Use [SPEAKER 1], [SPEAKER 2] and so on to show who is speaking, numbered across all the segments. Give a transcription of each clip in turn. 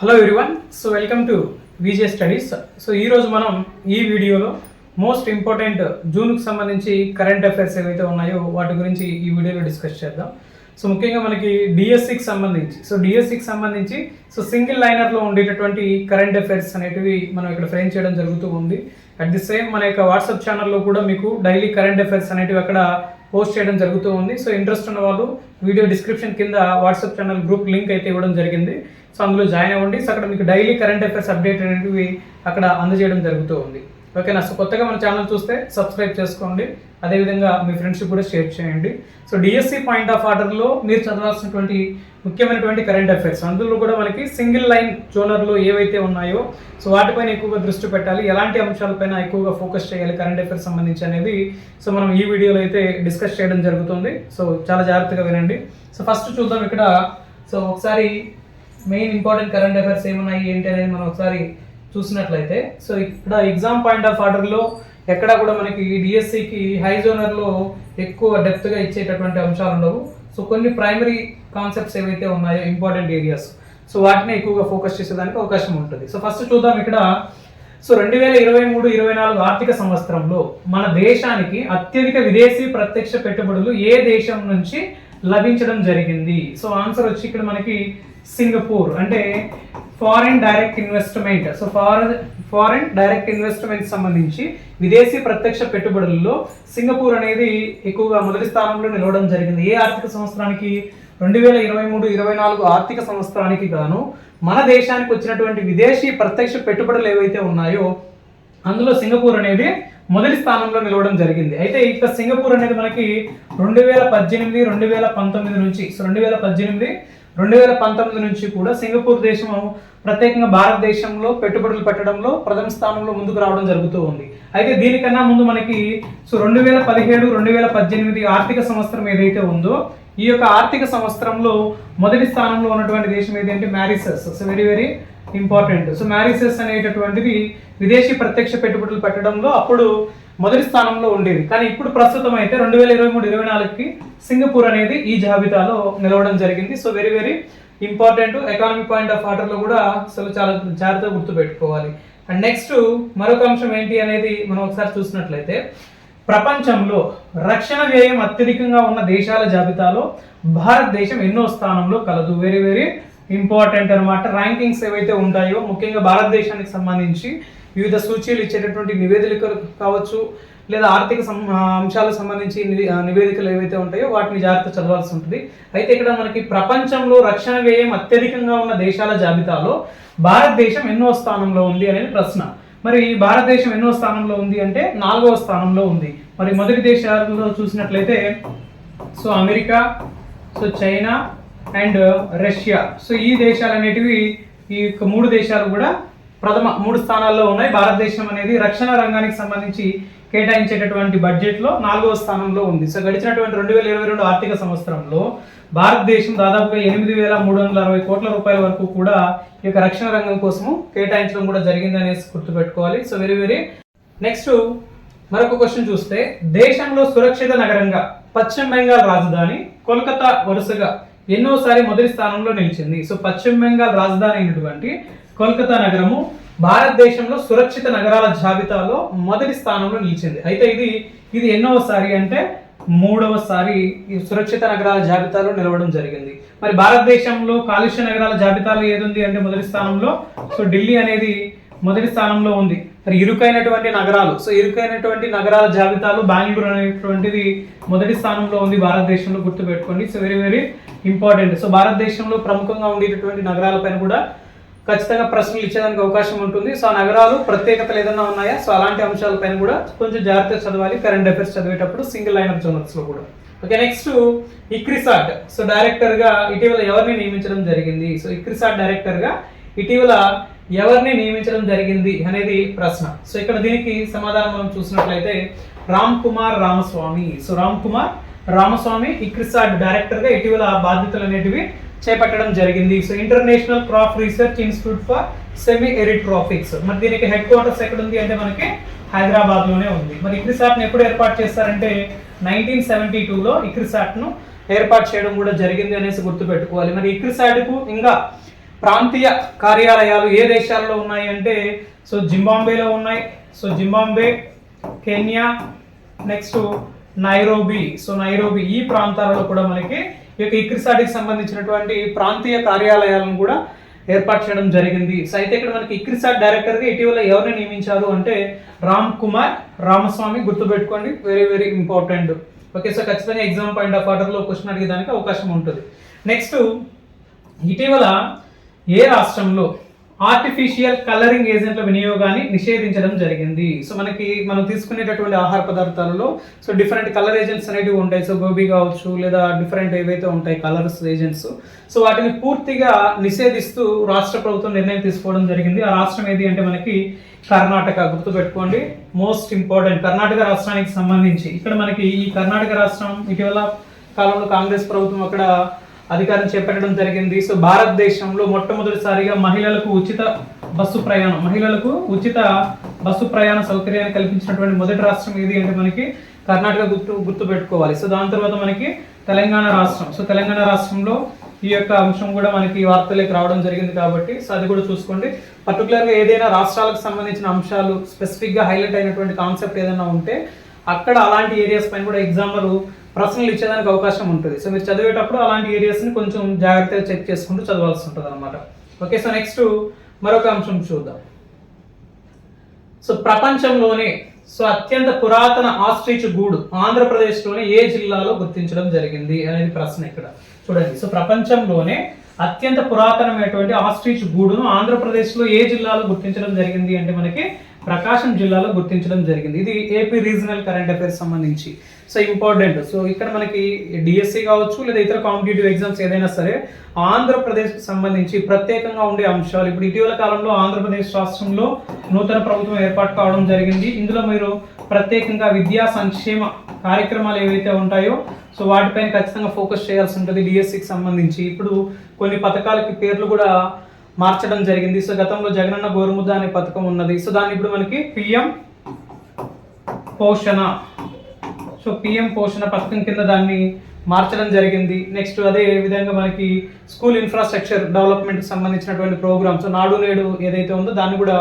[SPEAKER 1] Hello everyone so welcome to VJ studies so ఈరోజు మనం ఈ వీడియోలో మోస్ట్ ఇంపార్టెంట్ జూన్కి సంబంధించి కరెంట్ అఫైర్స్ ఏవైతే ఉన్నాయో వాటి గురించి ఈ వీడియోలో డిస్కస్ చేద్దాం. సో ముఖ్యంగా మనకి డిఎస్సికి సంబంధించి సో డిఎస్సికి సంబంధించి సో సింగిల్ లైనర్లో ఉండేటటువంటి కరెంట్ అఫైర్స్ అనేటివి మనం ఇక్కడ ఫ్రేమ్ చేయడం జరుగుతూ ఉంది. అట్ ది సేమ్ మన యొక్క వాట్సాప్ ఛానల్లో కూడా మీకు డైలీ కరెంట్ అఫైర్స్ అనేటివి అక్కడ పోస్ట్ చేయడం జరుగుతూ ఉంది. సో ఇంట్రెస్ట్ ఉన్న వాళ్ళు వీడియో డిస్క్రిప్షన్ కింద వాట్సాప్ ఛానల్ గ్రూప్ లింక్ అయితే ఇవ్వడం జరిగింది. సో అందులో జాయిన్ అవ్వండి. సో అక్కడ మీకు డైలీ కరెంట్ అఫైర్స్ అప్డేట్ అనేవి అక్కడ అందజేయడం జరుగుతూ ఉంది. ఓకేనా? సో కొత్తగా మన ఛానల్ చూస్తే సబ్స్క్రైబ్ చేసుకోండి. అదేవిధంగా మీ ఫ్రెండ్స్కి కూడా షేర్ చేయండి. సో డిఎస్సి పాయింట్ ఆఫ్ ఆర్డర్లో మీరు చదవాల్సినటువంటి ముఖ్యమైనటువంటి కరెంట్ అఫైర్స్ అందులో కూడా మనకి సింగిల్ లైన్ జోనర్లో ఏవైతే ఉన్నాయో సో వాటిపైన ఎక్కువగా దృష్టి పెట్టాలి. ఎలాంటి అంశాలపైన ఎక్కువగా ఫోకస్ చేయాలి కరెంట్ అఫైర్స్ సంబంధించి అనేది సో మనం ఈ వీడియోలో అయితే డిస్కస్ చేయడం జరుగుతుంది. సో చాలా జాగ్రత్తగా వినండి. సో ఫస్ట్ చూద్దాం ఇక్కడ. సో ఒకసారి మెయిన్ ఇంపార్టెంట్ కరెంట్ అఫైర్స్ ఏమున్నాయి ఏంటి అనేది మనం ఒకసారి చూసినట్లయితే. సో ఇక్కడ ఎగ్జామ్ పాయింట్ ఆఫ్ ఆర్డర్లో ఎక్కడ కూడా మనకి డిఎస్సికి హై జోనర్లో ఎక్కువ డెప్త్గా ఇచ్చేటటువంటి అంశాలు ఉండవు. సో కొన్ని ప్రైమరీ కాన్సెప్ట్స్ ఏవైతే ఉన్నాయో ఇంపార్టెంట్ ఏరియాస్ సో వాటిని ఎక్కువగా ఫోకస్ చేసేదానికి అవకాశం ఉంటుంది. సో ఫస్ట్ చూద్దాం ఇక్కడ. సో రెండు వేల ఇరవై మూడు ఇరవై నాలుగు ఆర్థిక సంవత్సరంలో మన దేశానికి అత్యధిక విదేశీ ప్రత్యక్ష పెట్టుబడులు ఏ దేశం నుంచి లభించడం జరిగింది? సో ఆన్సర్ వచ్చి ఇక్కడ మనకి సింగపూర్. అంటే foreign direct investment so foreign foreign direct investment సంబంధించి విదేశీ ప్రత్యక్ష పెట్టుబడుల్లో సింగపూర్ అనేది ఎక్కువగా మొదటి స్థానంలో నిలవడం జరిగింది. ఏ ఆర్థిక సంవత్సరానికి? రెండు వేల ఇరవై మూడు ఇరవై నాలుగు ఆర్థిక సంవత్సరానికి గాను మన దేశానికి వచ్చినటువంటి విదేశీ ప్రత్యక్ష పెట్టుబడులు ఏవైతే ఉన్నాయో అందులో సింగపూర్ అనేది మొదటి స్థానంలో నిలవడం జరిగింది. అయితే ఇక్కడ సింగపూర్ అనేది మనకి రెండు వేల పద్దెనిమిది రెండు వేల పంతొమ్మిది నుంచి సో రెండు వేల పద్దెనిమిది రెండు వేల పంతొమ్మిది నుంచి కూడా సింగపూర్ దేశం ప్రత్యేకంగా భారతదేశంలో పెట్టుబడులు పెట్టడంలో ప్రథమ స్థానంలో ముందుకు రావడం జరుగుతూ ఉంది. అయితే దీనికన్నా ముందు మనకి సో రెండు వేల పదిహేడు రెండు వేల పద్దెనిమిది ఆర్థిక సంవత్సరం ఏదైతే ఉందో ఈ యొక్క ఆర్థిక సంవత్సరంలో మొదటి స్థానంలో ఉన్నటువంటి దేశం ఏదంటే Mauritius. So very very important. So Mauritius అనేటటువంటిది విదేశీ ప్రత్యక్ష పెట్టుబడులు పెట్టడంలో అప్పుడు మొదటి స్థానంలో ఉండేది. కానీ ఇప్పుడు ప్రస్తుతం అయితే రెండు వేల ఇరవై మూడు ఇరవై నాలుగుకి సింగపూర్ అనేది ఈ జాబితాలో నిలవడం జరిగింది. So very very important economy point of ఆర్డర్లో కూడా అసలు చాలా జాగ్రత్తగా గుర్తుపెట్టుకోవాలి. అండ్ నెక్స్ట్ మరొక అంశం ఏంటి అనేది మనం ఒకసారి చూసినట్లయితే ప్రపంచంలో రక్షణ వ్యయం అత్యధికంగా ఉన్న దేశాల జాబితాలో భారతదేశం ఎన్నో స్థానంలో కలదు. వెరీ వెరీ ఇంపార్టెంట్ అనమాట ర్యాంకింగ్స్ ఏవైతే ఉంటాయో ముఖ్యంగా భారతదేశానికి సంబంధించి వివిధ సూచీలు ఇచ్చేటటువంటి నివేదికలు కావచ్చు లేదా ఆర్థిక సం అంశాలకు సంబంధించి నివేదికలు ఏవైతే ఉంటాయో వాటిని జాగ్రత్త చదవాల్సి ఉంటుంది. అయితే ఇక్కడ మనకి ప్రపంచంలో రక్షణ వ్యయం అత్యధికంగా ఉన్న దేశాల జాబితాలో భారతదేశం ఎన్నో స్థానంలో ఉంది అనేది ప్రశ్న. మరి భారతదేశం ఎన్నో స్థానంలో ఉంది అంటే నాలుగవ స్థానంలో ఉంది. మరి మొదటి దేశాలలో చూసినట్లయితే so America so China and Russia. So ఈ దేశాలు అనేటివి ఈ యొక్క మూడు దేశాలు కూడా ప్రథమ మూడు స్థానాల్లో ఉన్నాయి. భారతదేశం అనేది రక్షణ రంగానికి సంబంధించి కేటాయించేటటువంటి బడ్జెట్లో నాలుగవ స్థానంలో ఉంది. సో గడిచినటువంటి రెండు వేల ఇరవై రెండు ఆర్థిక సంవత్సరంలో భారతదేశం దాదాపుగా ఎనిమిది వేల మూడు వందల అరవై కోట్ల రూపాయల వరకు కూడా ఈ యొక్క రక్షణ రంగం కోసము కేటాయించడం కూడా జరిగింది అనేసి గుర్తుపెట్టుకోవాలి. So very very. నెక్స్ట్ మరొక క్వశ్చన్ చూస్తే దేశంలో సురక్షిత నగరంగా పశ్చిమ బెంగాల్ రాజధాని కోల్కతా వరుసగా ఎన్నోసారి మొదటి స్థానంలో నిలిచింది. సో పశ్చిమ బెంగాల్ రాజధాని అయినటువంటి కోల్కతా నగరము భారతదేశంలో సురక్షిత నగరాల జాబితాలో మొదటి స్థానంలో నిలిచింది. అయితే ఇది ఇది ఎన్నోసారి అంటే మూడవసారి ఈ సురక్షిత నగరాల జాబితాలో నిలవడం జరిగింది. మరి భారతదేశంలో కాలుష్య నగరాల జాబితాలో ఏదుంది అంటే మొదటి స్థానంలో? సో ఢిల్లీ అనేది మొదటి స్థానంలో ఉంది. మరి ఇరుకైనటువంటి నగరాలు సో ఇరుకైనటువంటి నగరాల జాబితాలో బెంగళూరు అనేటువంటిది మొదటి స్థానంలో ఉంది భారతదేశంలో గుర్తుపెట్టుకోండి. So very very important. So భారతదేశంలో ప్రముఖంగా ఉండేటటువంటి నగరాలపైన కూడా ఖచ్చితంగా ప్రశ్నలు ఇచ్చేదానికి అవకాశం ఉంటుంది. సో నగరాలు ప్రత్యేకతలు ఏదైనా ఉన్నాయా? సో అలాంటి అంశాలపైన కూడా కొంచెం జాగ్రత్తగా చదవాలి. కరెంట్ అఫైర్స్ చదివేటప్పుడు సింగిల్ లైన్ ఆఫ్ జోనల్స్లో కూడా. ఓకే నెక్స్ట్ ఇక్రిసాట్ సో డైరెక్టర్గా ఇటీవల ఎవరిని నియమించడం జరిగింది? సో ఇక్రిసాట్ డైరెక్టర్గా ఇటీవల ఎవరిని నియమించడం జరిగింది అనేది ప్రశ్న. సో ఇక్కడ దీనికి సమాధానం మనం చూసినట్లయితే రామ్ కుమార్ రామస్వామి. సో రామ్ కుమార్ రామస్వామి ఇక్రిసాట్ డైరెక్టర్గా ఇటీవల బాధ్యతలు అనేటివి చేపట్టడం జరిగింది. So international crop research institute for semi arid tropics మరి దీనికి హెడ్ క్వార్టర్స్ ఎక్కడ ఉంది అంటే మనకి హైదరాబాద్లోనే ఉంది. మరి ఇక్రిసాట్ను ఎప్పుడు ఏర్పాటు చేస్తారంటే నైన్టీన్ సెవెంటీ టూలో ఇక్రిసాట్ను ఏర్పాటు చేయడం కూడా జరిగింది అనేసి గుర్తుపెట్టుకోవాలి. మరి ఇక్రిసాట్కు ఇంకా ప్రాంతీయ కార్యాలయాలు ఏ దేశాల్లో ఉన్నాయి అంటే సో జింబాంబేలో ఉన్నాయి. So Zimbabwe Kenya next Nairobi. So Nairobi ఈ ప్రాంతాలలో కూడా మనకి యొక్క ఇక్రిసాటికి సంబంధించినటువంటి ప్రాంతీయ కార్యాలయాలను కూడా ఏర్పాటు చేయడం జరిగింది. సో అయితే ఇక్కడ మనకి ఇక్రిసాట్ డైరెక్టర్గా ఇటీవల ఎవరిని నియమించారు అంటే రామ్ కుమార్ రామస్వామి గుర్తుపెట్టుకోండి very very important okay so ఖచ్చితంగా ఎగ్జామ్ పాయింట్ ఆఫ్ ఆర్డర్లో క్వశ్చన్ అడిగేదానికి అవకాశం ఉంటుంది. నెక్స్ట్ ఇటీవల ఏ రాష్ట్రంలో ఆర్టిఫిషియల్ కలరింగ్ ఏజెంట్ల వినియోగాన్ని నిషేధించడం జరిగింది. సో మనకి మనం తీసుకునేటటువంటి ఆహార పదార్థాలలో సో డిఫరెంట్ కలర్ ఏజెంట్స్ అనేటివి ఉంటాయి. సో గోబీ కావచ్చు లేదా డిఫరెంట్ ఏవైతే ఉంటాయి కలర్స్ ఏజెంట్స్ సో వాటిని పూర్తిగా నిషేధిస్తూ రాష్ట్ర ప్రభుత్వం నిర్ణయం తీసుకోవడం జరిగింది. ఆ రాష్ట్రం ఏది అంటే మనకి కర్ణాటక. గుర్తుపెట్టుకోండి. మోస్ట్ ఇంపార్టెంట్ కర్ణాటక రాష్ట్రానికి సంబంధించి. ఇక్కడ మనకి ఈ కర్ణాటక రాష్ట్రం ఇటీవల కాలంలో కాంగ్రెస్ ప్రభుత్వం అక్కడ అధికారం చేపట్టడం జరిగింది. సో భారతదేశంలో మొట్టమొదటిసారిగా మహిళలకు ఉచిత బస్సు ప్రయాణం మహిళలకు ఉచిత బస్సు ప్రయాణ సౌకర్యాన్ని కల్పించినటువంటి మొదటి రాష్ట్రం ఏది అంటే మనకి కర్ణాటక గుర్తు గుర్తు పెట్టుకోవాలి సో దాని తర్వాత మనకి తెలంగాణ రాష్ట్రం. సో తెలంగాణ రాష్ట్రంలో ఈ యొక్క అంశం కూడా మనకి వార్తలకు రావడం జరిగింది కాబట్టి సో అది కూడా చూసుకోండి. పర్టికులర్గా ఏదైనా రాష్ట్రాలకు సంబంధించిన అంశాలు స్పెసిఫిక్గా హైలైట్ అయినటువంటి కాన్సెప్ట్ ఏదైనా ఉంటే అక్కడ అలాంటి ఏరియాస్ పైన కూడా ఎగ్జాంపుల్ ప్రశ్నలు ఇచ్చేదానికి అవకాశం ఉంటుంది. సో మీరు చదివేటప్పుడు అలాంటి ఏరియాస్ని కొంచెం జాగ్రత్తగా చెక్ చేసుకుంటూ చదవాల్సి ఉంటుంది అనమాట ఓకే సో నెక్స్ట్ మరొక అంశం చూద్దాం. సో ప్రపంచంలోనే సో అత్యంత పురాతన ఆస్ట్రిచ్ గూడు ఆంధ్రప్రదేశ్లోనే ఏ జిల్లాలో గుర్తించడం జరిగింది అనేది ప్రశ్న ఇక్కడ. చూడండి. సో ప్రపంచంలోనే అత్యంత పురాతనమైనటువంటి ఆస్ట్రిచ్ గూడును ఆంధ్రప్రదేశ్లో ఏ జిల్లాలో గుర్తించడం జరిగింది అంటే మనకి ప్రకాశం జిల్లాలో గుర్తించడం జరిగింది. ఇది ఏపీ రీజనల్ కరెంట్ అఫైర్స్ సంబంధించి. సో ఇంపార్టెంట్ సో ఇక్కడ మనకి డిఎస్సి కావచ్చు లేదా ఇతర కాంపిటేటివ్ ఎగ్జామ్స్ ఏదైనా సరే ఆంధ్రప్రదేశ్కి సంబంధించి ప్రత్యేకంగా ఉండే అంశాలు. ఇప్పుడు ఇటీవల కాలంలో ఆంధ్రప్రదేశ్ రాష్ట్రంలో నూతన ప్రభుత్వం ఏర్పాటు కావడం జరిగింది. ఇందులో మీరు ప్రత్యేకంగా విద్యా సంక్షేమ కార్యక్రమాలు ఏవైతే ఉంటాయో సో వాటిపైన ఖచ్చితంగా ఫోకస్ చేయాల్సి ఉంటుంది డిఎస్సికి సంబంధించి. ఇప్పుడు కొన్ని పథకాలకి పేర్లు కూడా మార్చడం జరిగింది. సో గతంలో జగనన్న గోరుముద్ద అనే పథకం ఉన్నది. సో దాన్ని ఇప్పుడు మనకి పిఎం పోషణ. సో పిఎం పోషణ పథకం కింద దాన్ని మార్చడం జరిగింది. నెక్స్ట్ అదే విధంగా మనకి స్కూల్ ఇన్ఫ్రాస్ట్రక్చర్ డెవలప్మెంట్ సంబంధించినటువంటి ప్రోగ్రామ్స్ నాడు నేడు ఏదైతే ఉందో దాన్ని కూడా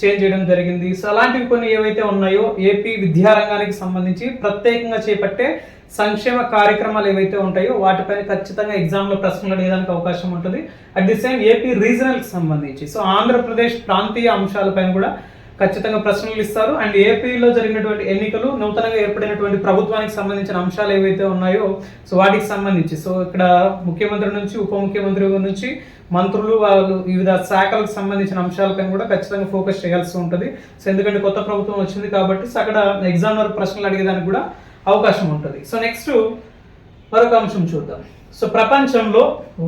[SPEAKER 1] చేంజ్ చేయడం జరిగింది. సో అలాంటివి కొన్ని ఏవైతే ఉన్నాయో ఏపీ విద్యారంగానికి సంబంధించి ప్రత్యేకంగా చేపట్టే సంక్షేమ కార్యక్రమాలు ఏవైతే ఉంటాయో వాటిపైన ఖచ్చితంగా ఎగ్జామ్లో ప్రశ్నలు అడిగేదానికి అవకాశం ఉంటుంది. అట్ ది సేమ్ ఏపీ రీజనల్కి సంబంధించి సో ఆంధ్రప్రదేశ్ ప్రాంతీయ అంశాలపైన కూడా ఖచ్చితంగా ప్రశ్నలు ఇస్తారు. అండ్ ఏపీలో జరిగినటువంటి ఎన్నికలు నూతనంగా ఏర్పడినటువంటి ప్రభుత్వానికి సంబంధించిన అంశాలు ఏవైతే ఉన్నాయో సో వాటికి సంబంధించి. సో ఇక్కడ ముఖ్యమంత్రి నుంచి ఉప ముఖ్యమంత్రి నుంచి మంత్రులు వాళ్ళు వివిధ శాఖలకు సంబంధించిన అంశాలపైన కూడా ఖచ్చితంగా ఫోకస్ చేయాల్సి ఉంటుంది. సో ఎందుకంటే కొత్త ప్రభుత్వం వచ్చింది కాబట్టి సో అక్కడ ఎగ్జామ్ వరకు ప్రశ్నలు అడిగేదానికి కూడా అవకాశం ఉంటుంది. సో నెక్స్ట్ మరొక అంశం చూద్దాం. సో ప్రపంచంలో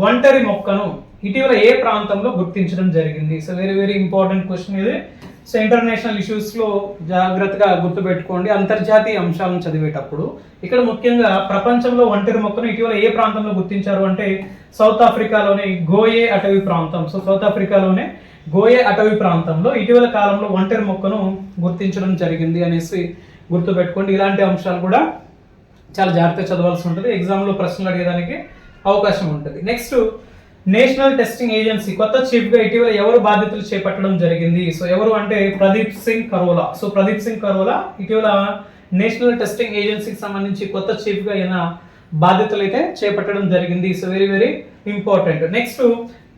[SPEAKER 1] ఒంటరి మొక్కను ఇటీవల ఏ ప్రాంతంలో గుర్తించడం జరిగింది? So very very important question ఇది. సో ఇంటర్నేషనల్ ఇష్యూస్లో జాగ్రత్తగా గుర్తుపెట్టుకోండి. అంతర్జాతీయ అంశాలను చదివేటప్పుడు ఇక్కడ ముఖ్యంగా ప్రపంచంలో ఒంటరి మొక్కను ఇటీవల ఏ ప్రాంతంలో గుర్తించారు అంటే సౌత్ ఆఫ్రికాలోని గోయే అటవీ ప్రాంతం. సో సౌత్ ఆఫ్రికాలోనే గోయే అటవీ ప్రాంతంలో ఇటీవల కాలంలో ఒంటరి మొక్కను గుర్తించడం జరిగింది అనేసి గుర్తుపెట్టుకోండి. ఇలాంటి అంశాలు కూడా చాలా జాగ్రత్తగా చదవాల్సి ఉంటుంది. ఎగ్జామ్లో ప్రశ్నలు అడిగేదానికి అవకాశం ఉంటుంది. నెక్స్ట్ నేషనల్ టెస్టింగ్ ఏజెన్సీ కొత్త చీఫ్గా ఇటీవల ఎవరు బాధ్యతలు చేపట్టడం జరిగింది? సో ఎవరు అంటే ప్రదీప్ సింగ్ కరోలా. సో ప్రదీప్ సింగ్ కరోలా ఇటీవల నేషనల్ టెస్టింగ్ ఏజెన్సీకి సంబంధించి కొత్త చీఫ్గా ఈయన బాధ్యతలు అయితే చేపట్టడం జరిగింది. So very very important. Next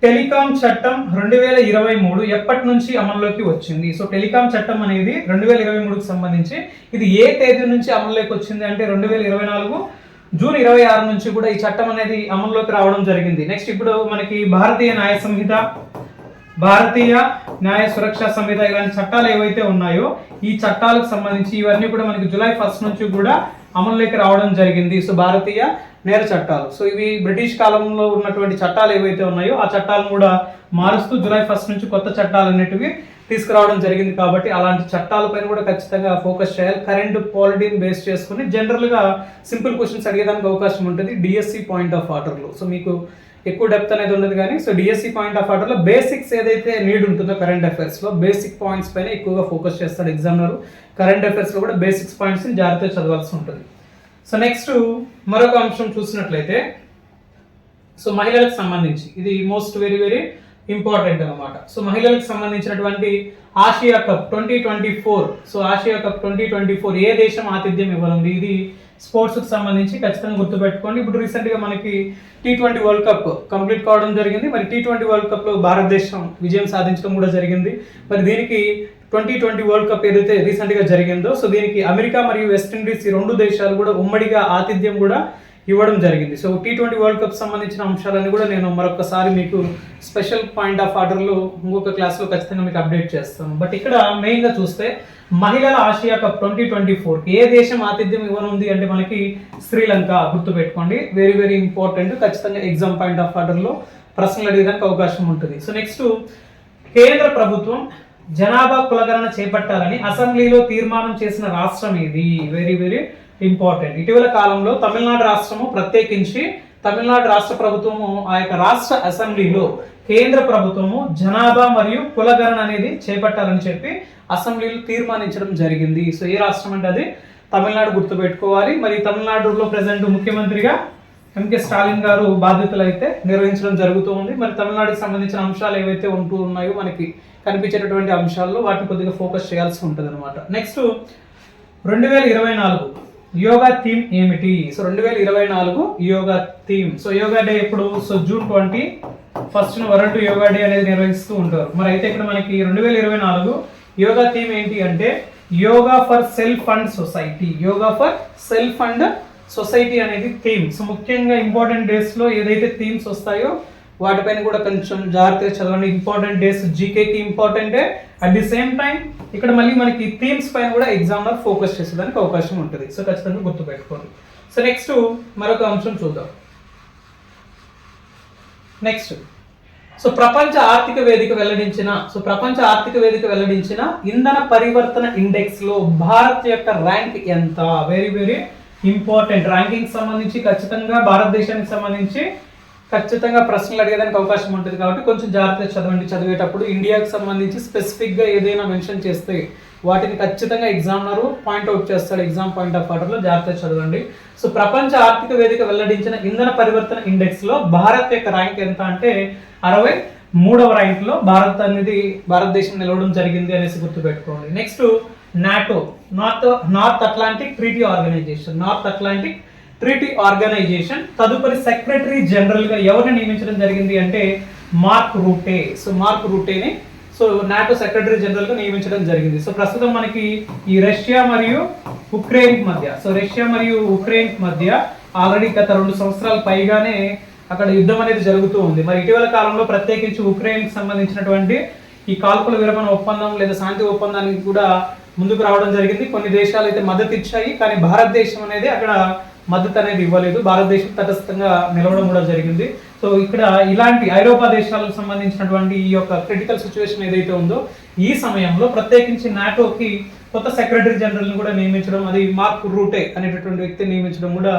[SPEAKER 1] telecom చట్టం రెండు వేల ఇరవై మూడు ఎప్పటి నుంచి అమల్లోకి వచ్చింది? సో టెలికాం చట్టం అనేది రెండు వేల ఇరవై మూడుకి సంబంధించి ఇది ఏ తేదీ నుంచి అమల్లోకి వచ్చింది అంటే రెండు వేల ఇరవై నాలుగు జూన్ ఇరవై ఆరు నుంచి కూడా ఈ చట్టం అనేది అమల్లోకి రావడం జరిగింది. నెక్స్ట్ ఇప్పుడు మనకి భారతీయ న్యాయ సంహిత భారతీయ న్యాయ సురక్షా సంహిత ఇలాంటి చట్టాలు ఏవైతే ఉన్నాయో ఈ చట్టాలకు సంబంధించి ఇవన్నీ కూడా మనకి జూలై ఫస్ట్ నుంచి కూడా అమల్లోకి రావడం జరిగింది. సో భారతీయ నేర చట్టాలు. సో ఇవి బ్రిటిష్ కాలంలో ఉన్నటువంటి చట్టాలు ఏవైతే ఉన్నాయో ఆ చట్టాలను కూడా మారుస్తూ జూలై ఫస్ట్ నుంచి కొత్త చట్టాలు అనేటివి తీసుకురావడం జరిగింది కాబట్టి అలాంటి చట్టాలపైన కూడా ఖచ్చితంగా ఫోకస్ చేయాలి. కరెంట్ పాలిటీని బేస్ చేసుకుని జనరల్గా సింపుల్ క్వశ్చన్స్ అడిగేదానికి అవకాశం ఉంటుంది. డిఎస్సి పాయింట్ ఆఫ్ ఆర్డర్లో సో మీకు ఎక్కువ డెప్త్ అనేది ఉండదు కానీ సో డిఎస్సి పాయింట్ ఆఫ్ ఆర్డర్లో బేసిక్స్ ఏదైతే నీడ్ ఉంటుందో కరెంట్ అఫైర్స్లో బేసిక్ పాయింట్స్ పైన ఎక్కువగా ఫోకస్ చేస్తాడు ఎగ్జామినర్ కరెంట్ అఫైర్స్లో కూడా బేసిక్స్ పాయింట్స్ని జాగ్రత్తగా చదవాల్సి ఉంటుంది. సో నెక్స్ట్ మరొక అంశం చూసినట్లయితే సో మహిళలకు సంబంధించి. ఇది మోస్ట్ వెరీ వెరీ ఇంపార్టెంట్ అనమాట సో మహిళలకు సంబంధించినటువంటి Asia cup twenty twenty four so Asia cup twenty twenty four ఏ దేశం ఆతిథ్యం ఇవ్వనుంది? ఇది స్పోర్ట్స్కి సంబంధించి ఖచ్చితంగా గుర్తుపెట్టుకోండి. ఇప్పుడు రీసెంట్గా మనకి T twenty world cup complete కావడం జరిగింది. మరి టీ ట్వంటీ వరల్డ్ కప్లో భారతదేశం విజయం సాధించడం కూడా జరిగింది. మరి దీనికి ట్వంటీ ట్వంటీ వరల్డ్ కప్ ఏదైతే రీసెంట్గా జరిగిందో సో దీనికి అమెరికా మరియు వెస్టిండీస్ ఈ రెండు దేశాలు కూడా ఉమ్మడిగా ఆతిథ్యం కూడా ఇవ్వడం జరిగింది. So T twenty world cup సంబంధించిన అంశాలన్నీ కూడా నేను మరొకసారి మీకు స్పెషల్ పాయింట్ ఆఫ్ ఆర్డర్లో ఇంకొక క్లాస్లో ఖచ్చితంగా మీకు అప్డేట్ చేస్తాను. బట్ ఇక్కడ మెయిన్గా చూస్తే మహిళల Asia cup twenty twenty four ఏ దేశం ఆతిథ్యం ఇవ్వనుంది అంటే మనకి శ్రీలంక గుర్తుపెట్టుకోండి వెరీ వెరీ ఇంపార్టెంట్ ఖచ్చితంగా ఎగ్జామ్ పాయింట్ ఆఫ్ ఆర్డర్లో ప్రశ్నలు అడిగేదానికి అవకాశం ఉంటుంది. సో నెక్స్ట్ కేంద్ర ప్రభుత్వం జనాభా కులగణన చేపట్టాలని అసెంబ్లీలో తీర్మానం చేసిన రాష్ట్రం ఇది వెరీ వెరీ ఇంపార్టెంట్ ఇటీవల కాలంలో తమిళనాడు రాష్ట్రము ప్రత్యేకించి తమిళనాడు రాష్ట్ర ప్రభుత్వము ఆ యొక్క రాష్ట్ర అసెంబ్లీలో కేంద్ర ప్రభుత్వము జనాభా మరియు కులగణన అనేది చేపట్టాలని చెప్పి అసెంబ్లీలో తీర్మానించడం జరిగింది. సో ఏ రాష్ట్రం అంటే అది? తమిళనాడు గుర్తుపెట్టుకోవాలి. మరి తమిళనాడులో ప్రజెంట్ ముఖ్యమంత్రిగా ఎంకే స్టాలిన్ గారు బాధ్యతలు అయితే నిర్వహించడం జరుగుతూ ఉంది. మరి తమిళనాడుకి సంబంధించిన అంశాలు ఏవైతే ఉంటూ ఉన్నాయో మనకి కనిపించేటటువంటి అంశాల్లో వాటిని కొద్దిగా ఫోకస్ చేయాల్సి ఉంటుంది అనమాట నెక్స్ట్ రెండు వేల ఇరవై నాలుగు యోగా థీమ్ ఏమిటి? సో రెండు వేల ఇరవై నాలుగు yoga theme. So yoga day ఎప్పుడు? So June twenty first world yoga day అనేది నిర్వహిస్తూ ఉంటారు. మరి అయితే ఇక్కడ మనకి రెండు వేల ఇరవై నాలుగు యోగా థీమ్ ఏంటి అంటే yoga for self and society. Yoga for self and society అనేది థీమ్. సో ముఖ్యంగా ఇంపార్టెంట్ డేస్లో ఏదైతే థీమ్స్ వస్తాయో వాటిపైన కూడా కొంచెం జాగ్రత్తగా చదవండి. ఇంపార్టెంట్ డేస్ జీకేకి ఇంపార్టెంటే అట్ ది సేమ్ టైం ఇక్కడ మళ్ళీ మనకి థీమ్స్ పైన కూడా ఎగ్జామ్లో ఫోకస్ చేసేదానికి అవకాశం ఉంటుంది. సో ఖచ్చితంగా గుర్తుపెట్టుకోండి. సో నెక్స్ట్ మరొక అంశం చూద్దాం. నెక్స్ట్ సో ప్రపంచ ఆర్థిక వేదిక వెల్లడించిన సో ప్రపంచ ఆర్థిక వేదిక వెల్లడించిన ఇంధన పరివర్తన ఇండెక్స్లో భారత్ యొక్క ర్యాంక్ ఎంత? వెరీ వెరీ ఇంపార్టెంట్ ర్యాంకింగ్ సంబంధించి ఖచ్చితంగా భారతదేశానికి సంబంధించి ఖచ్చితంగా ప్రశ్నలు అడిగేదానికి అవకాశం ఉంటుంది కాబట్టి కొంచెం జాగ్రత్తగా చదవండి. చదివేటప్పుడు ఇండియాకి సంబంధించి స్పెసిఫిక్గా ఏదైనా మెన్షన్ చేస్తే వాటిని ఖచ్చితంగా ఎగ్జామినర్ పాయింట్ అవుట్ చేస్తాడు ఎగ్జామ్ పాయింట్ ఆఫ్ ఆర్డర్లో జాగ్రత్తగా చదవండి. సో ప్రపంచ ఆర్థిక వేదిక వెల్లడించిన ఇంధన పరివర్తన ఇండెక్స్లో భారత్ యొక్క ర్యాంక్ ఎంత అంటే అరవై మూడవ ర్యాంక్లో భారత్ అనేది భారతదేశం నిలవడం జరిగింది అనేసి గుర్తుపెట్టుకోండి. Next NATO north north Atlantic treaty organization north Atlantic treaty organization. తదుపరి సెక్రటరీ జనరల్గా ఎవరిని నియమించడం జరిగింది అంటే మార్క్ రూటే. సో మార్క్ రూటేని సో నాటో సెక్రటరీ జనరల్గా నియమించడం జరిగింది. సో ప్రస్తుతం మనకి ఈ రష్యా మరియు ఉక్రెయిన్ మధ్య సో రష్యా మరియు ఉక్రెయిన్ మధ్య ఆల్రెడీ గత రెండు సంవత్సరాల పైగానే అక్కడ యుద్ధం అనేది జరుగుతూ ఉంది. మరి ఇటీవల కాలంలో ప్రత్యేకించి ఉక్రెయిన్కి సంబంధించినటువంటి ఈ కాల్పుల విరమణ ఒప్పందం లేదా శాంతి ఒప్పందానికి కూడా ముందుకు రావడం జరిగింది. కొన్ని దేశాలు అయితే మద్దతు ఇచ్చాయి కానీ భారతదేశం అనేది అక్కడ మద్దతు అనేది ఇవ్వలేదు. భారతదేశం తటస్థంగా నిలవడం కూడా జరిగింది. సో ఇక్కడ ఇలాంటి ఐరోపా దేశాలకు సంబంధించినటువంటి ఈ యొక్క క్రిటికల్ సిచ్యువేషన్ ఏదైతే ఉందో ఈ సమయంలో ప్రత్యేకించి నాటోకి కొత్త సెక్రటరీ జనరల్ని కూడా నియమించడం అది మార్క్ రూటే అనేటటువంటి వ్యక్తిని నియమించడం కూడా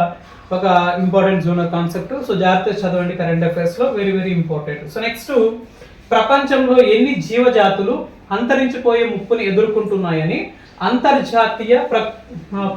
[SPEAKER 1] ఒక ఇంపార్టెంట్ జోనర్ కాన్సెప్ట్ సో జాగ్రత్తగా చదవండి current అఫైర్స్లో very very important so next ప్రపంచంలో ఎన్ని జీవజాతులు అంతరించిపోయే ముప్పుని ఎదుర్కొంటున్నాయని అంతర్జాతీయ ప్ర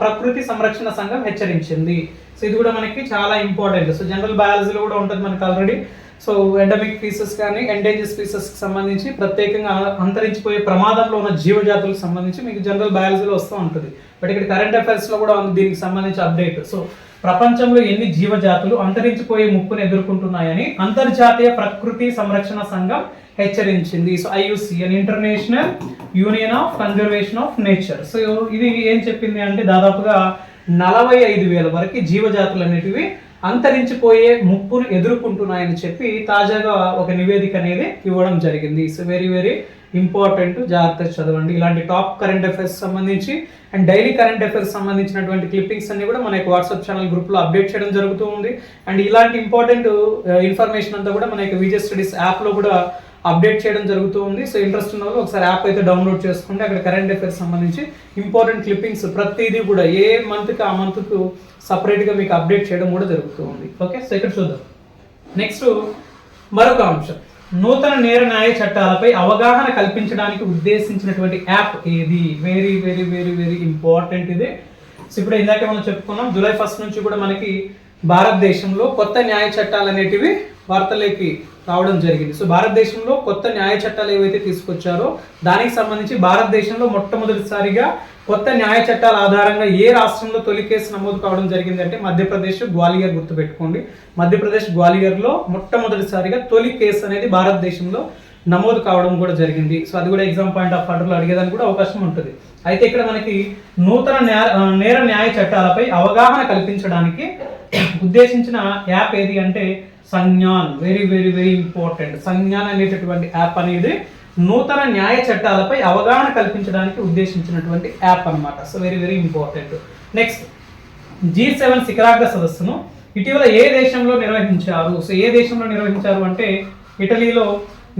[SPEAKER 1] ప్రకృతి సంరక్షణ సంఘం హెచ్చరించింది. సో ఇది కూడా మనకి చాలా ఇంపార్టెంట్. సో జనరల్ బయాలజీలో కూడా ఉంటుంది మనకి ఆల్రెడీ సో ఎండమిక్ స్పీసెస్ కానీ ఎండేంజర్ పీసెస్కి సంబంధించి ప్రత్యేకంగా అంతరించిపోయే ప్రమాదంలో ఉన్న జీవజాతులకు సంబంధించి మీకు జనరల్ బయాలజీలో వస్తూ ఉంటుంది. బట్ ఇక్కడ కరెంట్ అఫైర్స్లో కూడా ఉంది దీనికి సంబంధించి అప్డేట్ సో ప్రపంచంలో ఎన్ని జీవజాతులు అంతరించిపోయే ముప్పును ఎదుర్కొంటున్నాయని అంతర్జాతీయ ప్రకృతి సంరక్షణ సంఘం హెచ్చరించింది. So IUCN international union of conservation of nature so ఇది ఏం చెప్పింది అంటే దాదాపుగా నలభై ఐదు వేల వరకు జీవజాతులు అనేటివి అంతరించిపోయే ముప్పును ఎదుర్కొంటున్నాయని చెప్పి తాజాగా ఒక నివేదిక అనేది ఇవ్వడం జరిగింది. సో వెరీ వెరీ ఇంపార్టెంట్ జాగ్రత్తగా చదవండి. ఇలాంటి టాప్ కరెంట్ అఫైర్స్ సంబంధించి అండ్ డైలీ కరెంట్ అఫైర్స్ సంబంధించినటువంటి క్లిప్పింగ్స్ అన్ని కూడా మన యొక్క వాట్సాప్ ఛానల్ గ్రూప్లో అప్డేట్ చేయడం జరుగుతూ ఉంది. అండ్ ఇలాంటి ఇంపార్టెంట్ uh, ఇన్ఫర్మేషన్ అంతా కూడా మన యొక్క స్టడీస్ యాప్లో కూడా అప్డేట్ చేయడం జరుగుతూ ఉంది. సో ఇంట్రెస్ట్ ఉన్న వాళ్ళు ఒకసారి యాప్ అయితే డౌన్లోడ్ చేసుకుంటే అక్కడ కరెంట్ అఫైర్స్ సంబంధించి ఇంపార్టెంట్ క్లిప్పింగ్స్ ప్రతిదీ కూడా ఏ మంత్కి ఆ మంత్కు సపరేట్గా మీకు అప్డేట్ చేయడం కూడా జరుగుతూ ఉంది. ఓకే? సో ఇక్కడ చూద్దాం. నెక్స్ట్ మరొక అంశం. నూతన నేర న్యాయ చట్టాలపై అవగాహన కల్పించడానికి ఉద్దేశించినటువంటి యాప్ ఏది? Very very very very important ఇది. సో ఇప్పుడు ఇందాక మనం చెప్పుకున్నాం జూలై ఫస్ట్ నుంచి కూడా మనకి భారతదేశంలో కొత్త న్యాయ చట్టాలు అనేటివి వార్తలేకి రావడం జరిగింది. సో భారతదేశంలో కొత్త న్యాయ చట్టాలు ఏవైతే తీసుకొచ్చారో దానికి సంబంధించి భారతదేశంలో మొట్టమొదటిసారిగా కొత్త న్యాయ చట్టాల ఆధారంగా ఏ రాష్ట్రంలో తొలి కేసు నమోదు కావడం జరిగింది అంటే మధ్యప్రదేశ్ గ్వాలియర్ గుర్తుపెట్టుకోండి. మధ్యప్రదేశ్ గ్వాలియర్లో మొట్టమొదటిసారిగా తొలి కేసు అనేది భారతదేశంలో నమోదు కావడం కూడా జరిగింది. సో అది కూడా ఎగ్జామ్ పాయింట్ ఆఫ్ ఆర్డర్లో అడిగేదానికి కూడా అవకాశం ఉంటుంది. అయితే ఇక్కడ మనకి నూతన న్యాయ నేర న్యాయ చట్టాలపై అవగాహన కల్పించడానికి ఉద్దేశించిన యాప్ ఏది అంటే Sanjnaan. Very very very important Sanjnaan అనేటటువంటి యాప్ అనేది నూతన న్యాయ చట్టాలపై అవగాహన కల్పించడానికి ఉద్దేశించినటువంటి యాప్ అన్నమాట. So very very important next G seven శిఖరాగ్ర సదస్సును ఇటీవల ఏ దేశంలో నిర్వహించారు? సో ఏ దేశంలో నిర్వహించారు అంటే ఇటలీలో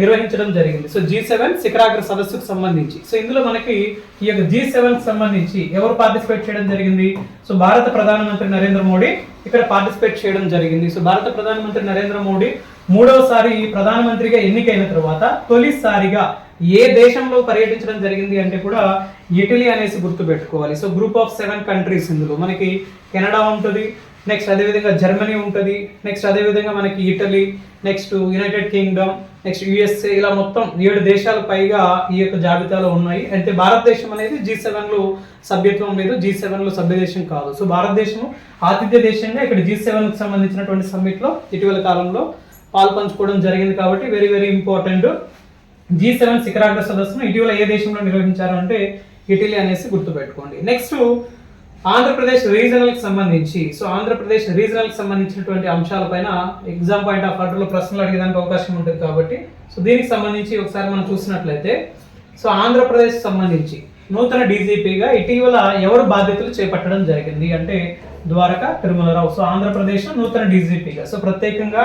[SPEAKER 1] నిర్వహించడం జరిగింది. సో జీ సెవెన్ శిఖరాగ్ర సదస్సుకు సంబంధించి. సో ఇందులో మనకి ఈ యొక్క జీ సెవెన్ సంబంధించి ఎవరు పార్టిసిపేట్ చేయడం జరిగింది? సో భారత ప్రధానమంత్రి నరేంద్ర మోడీ ఇక్కడ పార్టిసిపేట్ చేయడం జరిగింది. సో భారత ప్రధానమంత్రి నరేంద్ర మోడీ మూడవసారి ప్రధానమంత్రిగా ఎన్నికైన తర్వాత తొలిసారిగా ఏ దేశంలో పర్యటించడం జరిగింది అంటే కూడా ఇటలీ అనేసి గుర్తుపెట్టుకోవాలి. So group of seven countries ఇందులో. మనకి కెనడా ఉంటుంది నెక్స్ట్ అదేవిధంగా జర్మనీ ఉంటుంది. నెక్స్ట్ అదేవిధంగా మనకి Italy next United Kingdom next USA ఇలా మొత్తం ఏడు దేశాలు పైగా ఈ యొక్క జాబితాలో ఉన్నాయి. అయితే భారతదేశం అనేది జీ సెవెన్లో సభ్యత్వం లేదు. జీ సెవెన్లో సభ్యదేశం కాదు. సో భారతదేశం ఆతిథ్య దేశంగా ఇక్కడ జీ సెవెన్కి సంబంధించినటువంటి సమ్మిట్లో ఇటీవల కాలంలో పాల్పంచుకోవడం జరిగింది కాబట్టి very very important G seven శిఖరాగ్ర సదస్సును ఇటీవల ఏ దేశంలో నిర్వహించారు అంటే ఇటలీ అనేసి గుర్తుపెట్టుకోండి. నెక్స్ట్ ఆంధ్రప్రదేశ్ రీజనల్కి సంబంధించి సో ఆంధ్రప్రదేశ్ రీజనల్కి సంబంధించినటువంటి అంశాలపైన ఎగ్జామ్ పాయింట్ ఆఫ్ ఆర్డర్లో ప్రశ్నలు అడిగేదానికి అవకాశం ఉంటుంది కాబట్టి సో దీనికి సంబంధించి ఒకసారి మనం చూసినట్లయితే సో ఆంధ్రప్రదేశ్ సంబంధించి నూతన డీజీపీగా ఇటీవల ఎవరు బాధ్యతలు చేపట్టడం జరిగింది అంటే ద్వారక తిరుమలరావు. సో ఆంధ్రప్రదేశ్ నూతన డీజీపీగా సో ప్రత్యేకంగా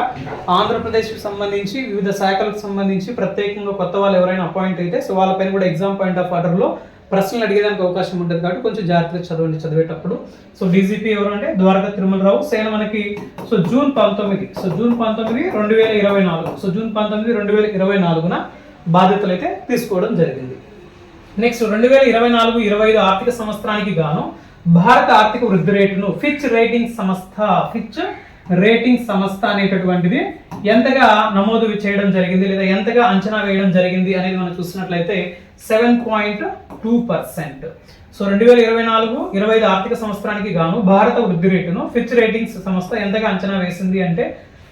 [SPEAKER 1] ఆంధ్రప్రదేశ్కి సంబంధించి వివిధ శాఖలకు సంబంధించి ప్రత్యేకంగా కొత్త వాళ్ళు ఎవరైనా అపాయింట్ అయితే సో వాళ్ళపైన కూడా ఎగ్జామ్ పాయింట్ ఆఫ్ ఆర్డర్లో ప్రశ్నలు అడిగేదానికి అవకాశం ఉంటుంది కాబట్టి కొంచెం జాగ్రత్తగా చదవండి. చదివేటప్పుడు. సో డీజీపీ ఎవరు అంటే ద్వారకా తిరుమలరావు. సేన మనకి సో జూన్ పంతొమ్మిది. సో జూన్ పంతొమ్మిది రెండు వేల ఇరవై నాలుగు. సో జూన్ పంతొమ్మిది రెండు వేల ఇరవై నాలుగున బాధ్యతలు అయితే తీసుకోవడం జరిగింది. నెక్స్ట్ రెండు వేల ఇరవై నాలుగు ఇరవై ఐదు ఆర్థిక సంవత్సరానికి గాను భారత ఆర్థిక వృద్ధి రేటును ఫిచ్ రేటింగ్ సంస్థ ఫిచ్ రేటింగ్ సంస్థ అనేటటువంటిది ఎంతగా నమోదు చేయడం జరిగింది లేదా ఎంతగా అంచనా వేయడం జరిగింది అనేది మనం చూసినట్లయితే seven point two percent so రెండు వేల ఇరవై నాలుగు ఇరవై ఐదు ఆర్థిక సంవత్సరానికి గాను భారత వృద్ధి రేటును ఫిచ్ రేటింగ్స్ సంస్థ ఎంతగా అంచనా వేసింది అంటే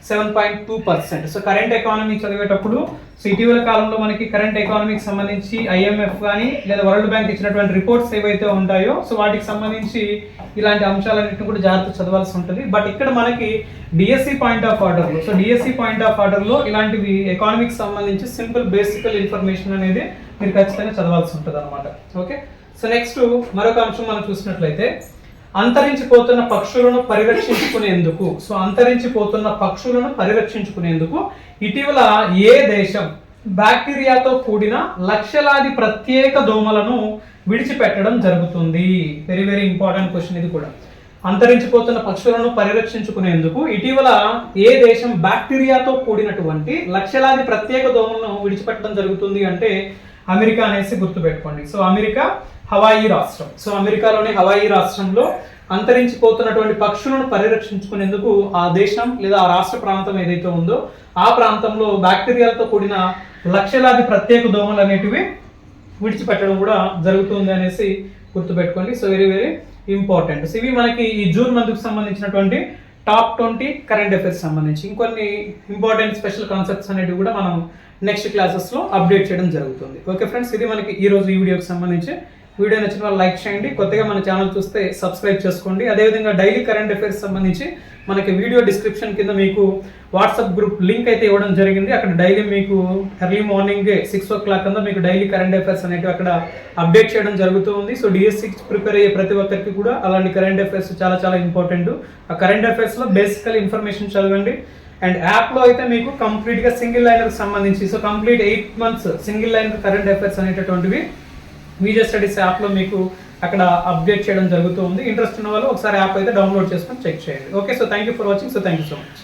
[SPEAKER 1] seven point two percent so current economy చదివేటప్పుడు సో ఇటీవల కాలంలో మనకి కరెంట్ ఎకానమీకి సంబంధించి ఐఎంఎఫ్ కానీ లేదా వరల్డ్ బ్యాంక్ ఇచ్చినటువంటి రిపోర్ట్స్ ఏవైతే ఉంటాయో సో వాటికి సంబంధించి ఇలాంటి అంశాలన్నింటిని కూడా జాగ్రత్త చదవాల్సి ఉంటుంది. బట్ ఇక్కడ మనకి డిఎస్సి పాయింట్ ఆఫ్ ఆర్డర్లో సో డిఎస్సి పాయింట్ ఆఫ్ ఆర్డర్లో ఇలాంటివి ఎకానమీకి సంబంధించి సింపుల్ బేసికల్ ఇన్ఫర్మేషన్ అనేది మీరు ఖచ్చితంగా చదవాల్సి ఉంటుంది అనమాట ఓకే సో నెక్స్ట్ మరొక అంశం మనం చూసినట్లయితే అంతరించిపోతున్న పక్షులను పరిరక్షించుకునేందుకు. సో అంతరించిపోతున్న పక్షులను పరిరక్షించుకునేందుకు ఇటీవల ఏ దేశం బ్యాక్టీరియాతో కూడిన లక్షలాది ప్రత్యేక దోమలను విడిచిపెట్టడం జరుగుతుంది? వెరీ వెరీ ఇంపార్టెంట్ క్వశ్చన్ ఇది కూడా. అంతరించిపోతున్న పక్షులను పరిరక్షించుకునేందుకు ఇటీవల ఏ దేశం బ్యాక్టీరియాతో కూడినటువంటి లక్షలాది ప్రత్యేక దోమలను విడిచిపెట్టడం జరుగుతుంది అంటే అమెరికా అనేసి గుర్తుపెట్టుకోండి. సో అమెరికా హవాయి రాష్ట్రం. సో అమెరికాలోని హవాయి రాష్ట్రంలో అంతరించిపోతున్నటువంటి పక్షులను పరిరక్షించుకునేందుకు ఆ దేశం లేదా ఆ రాష్ట్ర ప్రాంతం ఏదైతే ఉందో ఆ ప్రాంతంలో బ్యాక్టీరియాలతో కూడిన లక్షలాది ప్రత్యేక దోమలు అనేటివి విడిచిపెట్టడం కూడా జరుగుతుంది అనేసి గుర్తుపెట్టుకోండి. So very very important. So ఇవి మనకి ఈ జూన్ మంత్కి సంబంధించినటువంటి టాప్ ట్వంటీ కరెంట్ అఫైర్స్ సంబంధించి ఇంకొన్ని ఇంపార్టెంట్ స్పెషల్ కాన్సెప్ట్స్ అనేవి కూడా మనం నెక్స్ట్ క్లాసెస్లో అప్డేట్ చేయడం జరుగుతుంది. ఓకే ఫ్రెండ్స్ ఇది మనకి ఈరోజు ఈ వీడియోకి సంబంధించి. వీడియో నచ్చిన వాళ్ళు లైక్ చేయండి. కొత్తగా మన ఛానల్ చూస్తే సబ్స్క్రైబ్ చేసుకోండి. అదేవిధంగా డైలీ కరెంట్ అఫైర్స్ సంబంధించి మనకి వీడియో డిస్క్రిప్షన్ కింద మీకు వాట్సాప్ గ్రూప్ లింక్ అయితే ఇవ్వడం జరిగింది. అక్కడ డైలీ మీకు early morning six o'clock కింద మీకు డైలీ కరెంట్ అఫైర్స్ అనేవి అక్కడ అప్డేట్ చేయడం జరుగుతూ ఉంది. సో డిఎస్సి ప్రిపేర్ అయ్యే ప్రతి ఒక్కరికి కూడా అలాంటి కరెంట్ అఫైర్స్ చాలా చాలా ఇంపార్టెంట్. ఆ కరెంట్ అఫైర్స్లో బేసికల్ ఇన్ఫర్మేషన్ చదవండి. అండ్ యాప్లో అయితే మీకు కంప్లీట్గా సింగిల్ లైనర్కి సంబంధించి so complete eight months single line current affairs అనేటటువంటివి విజయ స్టడీస్ యాప్లో మీకు అక్కడ అప్డేట్ చేయడం జరుగుతూ ఉంది. ఇంట్రెస్ట్ ఉన్న వాళ్ళు ఒకసారి యాప్ అయితే డౌన్లోడ్ చేసుకొని చెక్ చేయండి. Okay so thank you for watching so thank you so much